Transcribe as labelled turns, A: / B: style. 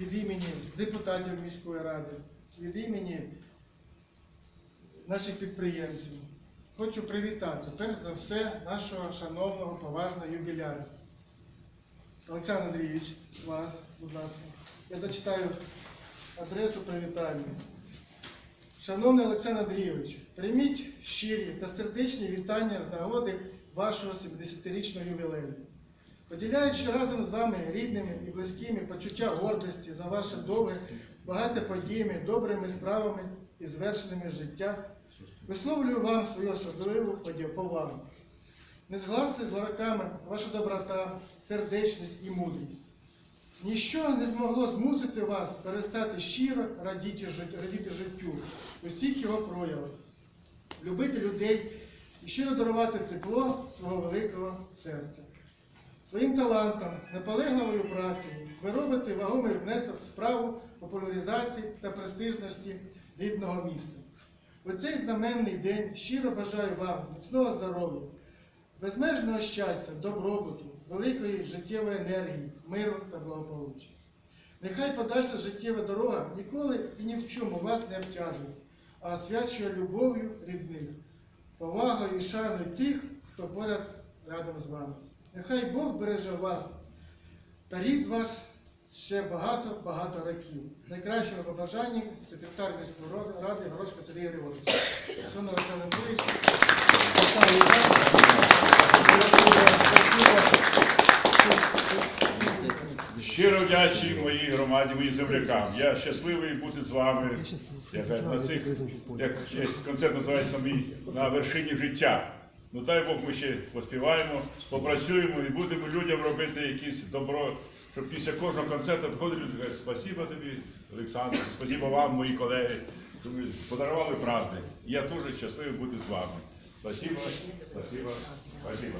A: від імені депутатів міської ради, від імені наших підприємців хочу привітати перш за все нашого шановного поважного юбіляра. Олександр Андрійович, вас, будь ласка. Я зачитаю адресу привітання. Шановний Олександр Андрійович, прийміть щирі та сердечні вітання з нагоди вашого 70-річного ювілею. Поділяючи разом з вами рідними і близькими почуття гордості за ваше довге, багате подіями, добрими справами і звершеними життя, висловлюю вам свою особливу повагу. Не згласти з вороками ваша доброта, сердечність і мудрість. Ніщо не змогло змусити вас перестати щиро радіти, жит- радіти життю у всіх його проявах, любити людей і щиро дарувати тепло свого великого серця. Своїм талантом, наполегливою працею ви робите вагомий внесок в справу популяризації та престижності рідного міста. У цей знаменний день щиро бажаю вам міцного здоров'я, безмежного щастя, добробуту, великої життєвої енергії, миру та благополуччя. Нехай подальша життєва дорога ніколи і ні в чому вас не обтяжує, а освячує любов'ю рідних, повагою і шаною тих, хто поряд рядом з вами. Нехай Бог береже вас та рід ваш ще багато-багато років. Найкращими побажаннями секретар міської ради- Горошко Сергій Григорович. Шановний Олександр.
B: Щиро вдячний моїй громаді, моїм землякам. Я щасливий бути з вами. На цих, як концерт називається на вершині життя. Ну дай Бог ми ще поспіваємо, попрацюємо і будемо людям робити якесь добро, щоб після кожного концерту приходили люди і кажуть, спасіба тобі, Олександр, спасіба вам, мої колеги, що ви подарували праздник. Я дуже щасливий бути з вами. Спасибо, спасибо, спасибо.